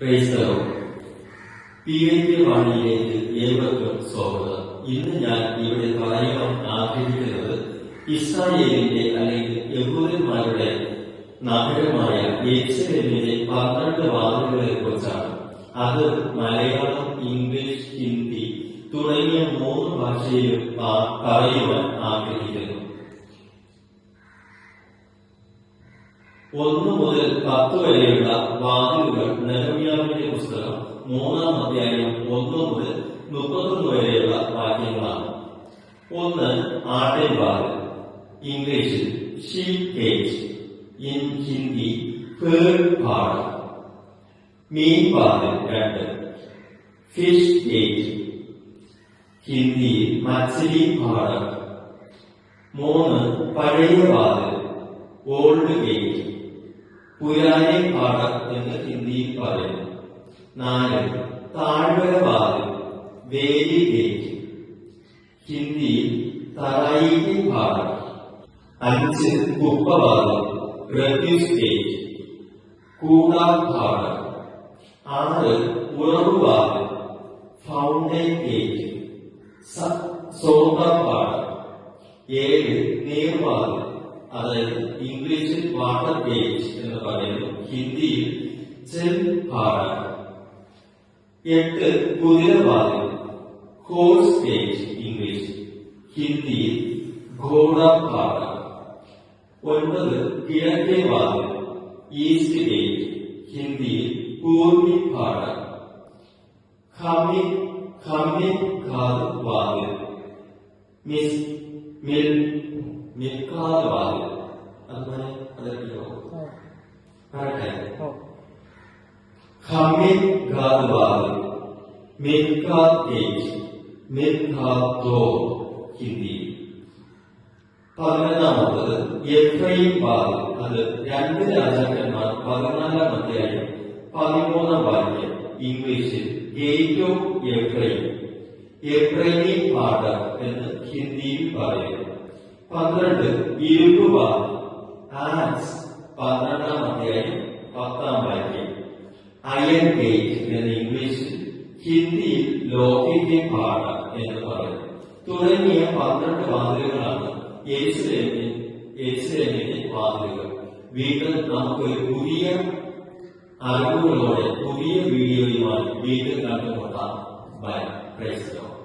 ക്രൈസ്തവം P I P വാണിയിലേക്ക് ഇന്ന് ഞാൻ ഇവിടെ പറയുവാൻ ആഗ്രഹിക്കുന്നത് ഇസ്രായേലിന്റെ അല്ലെങ്കിൽ യഹൂദന്മാരുടെ നഗരമായ യെരുശലേമിലെ പന്ത്രണ്ട് വാതിലുകളെ കുറിച്ചാണ് അത് മലയാളം ഇംഗ്ലീഷ് ഹിന്ദി തുടങ്ങിയ മൂന്ന് ഭാഷയിലും പറയുവാൻ ആഗ്രഹിക്കുന്നു. ഒന്ന് മുതൽ പത്ത് വരെയുള്ള വാതിലുകൾ നെഹമ്യാവിന്റെ പുസ്തകം മൂന്നാം അധ്യായം ഒന്ന് മുതൽ മുപ്പത്തൊന്ന് വരെയുള്ള വാക്യങ്ങളാണ് ഒന്ന് ആട്ടിൻ വാതിൽ ഇംഗ്ലീഷിൽ ഷീപ്പ് കേജ് ഇൻ ഹിന്ദി പേൾ പാട് മീൻ വാതിൽ രണ്ട് ഫിഷ് കേജ് ഹിന്ദിയിൽ മത്സരി പാടം മൂന്ന് പഴയ വാതിൽ ഓൾഡ് ഗേറ്റ് പുരാനെ പാട എന്ന് ഹിന്ദിയിൽ പറയുന്നു നാല് താഴ്വര വാതിൽ വേലി ഗേറ്റ്. ഹിന്ദിയിൽ തറായിക്ക് പാടം. അഞ്ച് കുപ്പവാതിൽ റെഡ്യൂസ് ഗേറ്റ് കൂടാ പാടം. ആറ് ഉറവുവാതിൽ ഫൗണ്ടൈൻ ഗേറ്റ് സോതാപ്പാടം ഏഴ് നീർവാതിൽ. അതായത് ഇംഗ്ലീഷിൽ വാട്ടർ ഗേറ്റ് എന്ന് പറയുന്നു. ഹിന്ദിയിൽ ജൽ പാടം എട്ട് കുതിരവാതിൽ ഹോഴ്സ് ഗേറ്റ് ഇംഗ്ലീഷ് ഹിന്ദിയിൽ ഘോഡാപാടം ഒൻപത് കിഴക്കേ വാതിൽ. East gate. ഹിന്ദിയിൽ പൂർവി പാടം ഖമി ഖമി ഖാദ് വാതിൽ. മിസ് മിൽ മിൽഖാദ് വാതിൽ അതുപോലെ അതൊക്കെയോ പറയട്ടെ മിൽഖാദ് ഗേറ്റ് മിൽഖാദ് ഡോർ ഹിന്ദി പതിനൊന്നാമത്തത് എഫ്രൈം വാതിൽ അത് രണ്ട് രാജാക്കന്മാർ പതിനാലാം അധ്യായം പതിമൂന്നാം വാക്യം ഇംഗ്ലീഷിൽ ഗേറ്റ് ഓഫ് എഫ്രൈം എഫ്രൈമി പാടം എന്ന് ഹിന്ദിയിൽ പറയുന്നു. പന്ത്രണ്ട് ഇരുമ്പ് വാതിൽ ആൻസ് പന്ത്രണ്ടാം അധ്യായം പത്താം വാക്യം. അയൺ ഗേറ്റ് എന്ന ഇംഗ്ലീഷിൽ ഹിന്ദിയിൽ ലോഹിന്റെ പാട എന്ന് പറയുന്നു. തുടങ്ങിയ പന്ത്രണ്ട് വാതിലുകളാണ് യേശുലേമിൽ യേശുലേമിന്റെ വാതിലുകൾ. വീണ്ടും നമുക്ക് പുതിയ അറിവുകളോടെ പുതിയ വീഡിയോയുമായി വീണ്ടും കണ്ടുമുട്ടാം. ബൈ ക്രൈസ്തവം